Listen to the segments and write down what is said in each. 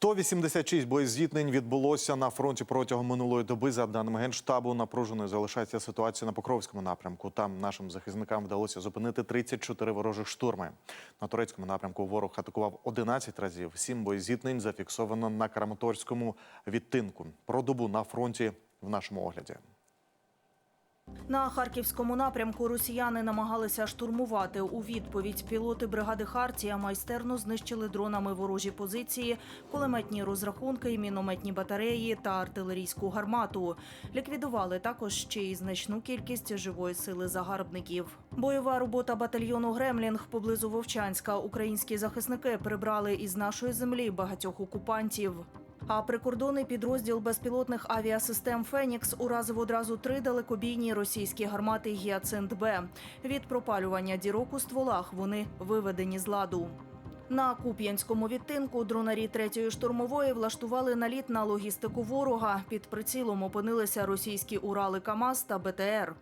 186 боєзіткнень відбулося на фронті протягом минулої доби. За даними генштабу, напруженою залишається ситуація на Покровському напрямку. Там нашим захисникам вдалося зупинити 34 ворожих штурми. На турецькому напрямку ворог атакував 11 разів. Сім боєзіткнень зафіксовано на Краматорському відтинку. Про добу на фронті в нашому огляді. На харківському напрямку росіяни намагалися штурмувати. У відповідь пілоти бригади Хартія майстерно знищили дронами ворожі позиції, кулеметні розрахунки, мінометні батареї та артилерійську гармату. Ліквідували також ще й значну кількість живої сили загарбників. Бойова робота батальйону Гремлінг поблизу Вовчанська. Українські захисники прибрали із нашої землі багатьох окупантів. А прикордонний підрозділ безпілотних авіасистем Фенікс уразив одразу три далекобійні російські гармати Гіацинт Б. Від пропалювання дірок у стволах вони виведені з ладу. На Куп'янському відтинку дронарі третьої штурмової влаштували наліт на логістику ворога. Під прицілом опинилися російські Урали КАМАЗ та БТР.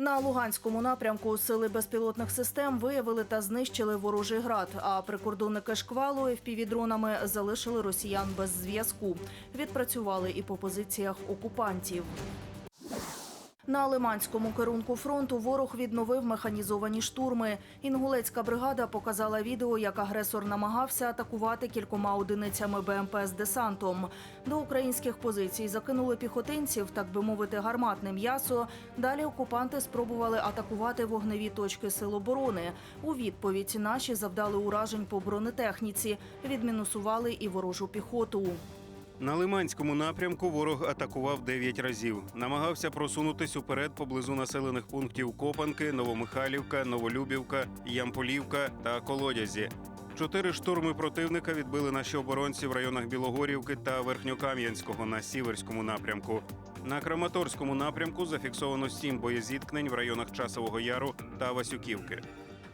На Луганському напрямку сили безпілотних систем виявили та знищили ворожий град. А прикордонники шквалу FPV-дронами залишили росіян без зв'язку. Відпрацювали і по позиціях окупантів. На Лиманському керунку фронту ворог відновив механізовані штурми. Інгулецька бригада показала відео, як агресор намагався атакувати кількома одиницями БМП з десантом. До українських позицій закинули піхотинців, так би мовити, гарматне м'ясо. Далі окупанти спробували атакувати вогневі точки сил оборони. У відповідь наші завдали уражень по бронетехніці, відмінусували і ворожу піхоту. На Лиманському напрямку ворог атакував 9 разів. Намагався просунутись уперед поблизу населених пунктів Копанки, Новомихайлівка, Новолюбівка, Ямполівка та Колодязі. Чотири штурми противника відбили наші оборонці в районах Білогорівки та Верхньокам'янського на Сіверському напрямку. На Краматорському напрямку зафіксовано сім боєзіткнень в районах Часового Яру та Васюківки.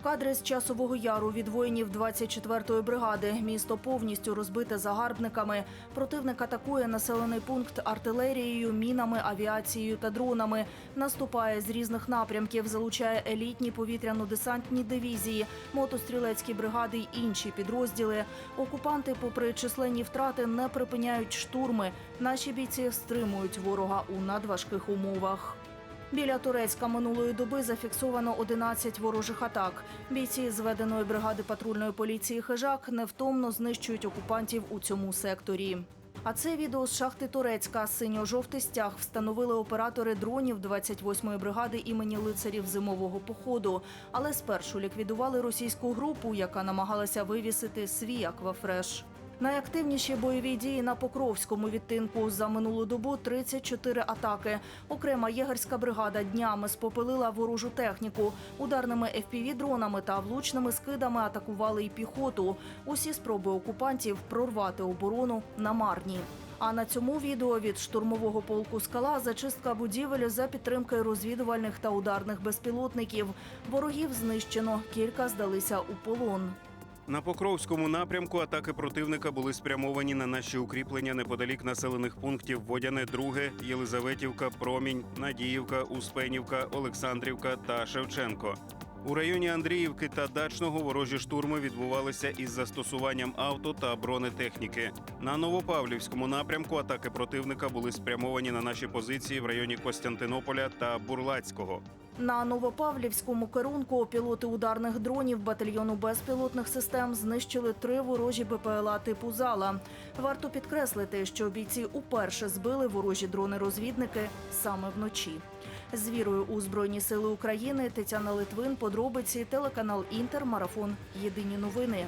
Кадри з часового яру від воїнів 24-ї бригади. Місто повністю розбите загарбниками. Противник атакує населений пункт артилерією, мінами, авіацією та дронами. Наступає з різних напрямків, залучає елітні повітряно-десантні дивізії, мотострілецькі бригади й інші підрозділи. Окупанти, попри численні втрати, не припиняють штурми. Наші бійці стримують ворога у надважких умовах. Біля Турецька минулої доби зафіксовано 11 ворожих атак. Бійці зведеної бригади патрульної поліції Хижак невтомно знищують окупантів у цьому секторі. А це відео з шахти Турецька. Синьо-жовтий стяг встановили оператори дронів 28-ї бригади імені лицарів зимового походу. Але спершу ліквідували російську групу, яка намагалася вивісити свій аквафреш. Найактивніші бойові дії на Покровському відтинку за минулу добу 34 атаки. Окрема єгерська бригада днями спопилила ворожу техніку. Ударними FPV-дронами та влучними скидами атакували й піхоту. Усі спроби окупантів прорвати оборону намарні. А на цьому відео від штурмового полку скала зачистка будівель за підтримки розвідувальних та ударних безпілотників. Ворогів знищено, кілька здалися у полон. На Покровському напрямку атаки противника були спрямовані на наші укріплення неподалік населених пунктів Водяне, Друге, Єлизаветівка, Промінь, Надіївка, Успенівка, Олександрівка та Шевченко. У районі Андріївки та Дачного ворожі штурми відбувалися із застосуванням авто та бронетехніки. На Новопавлівському напрямку атаки противника були спрямовані на наші позиції в районі Костянтинополя та Бурлацького. На Новопавлівському керунку пілоти ударних дронів батальйону безпілотних систем знищили три ворожі БПЛА типу Зала. Варто підкреслити, що бійці уперше збили ворожі дрони-розвідники саме вночі. З вірою у Збройні Сили України Тетяна Литвин, подробиці, телеканал Інтер, марафон. Єдині новини.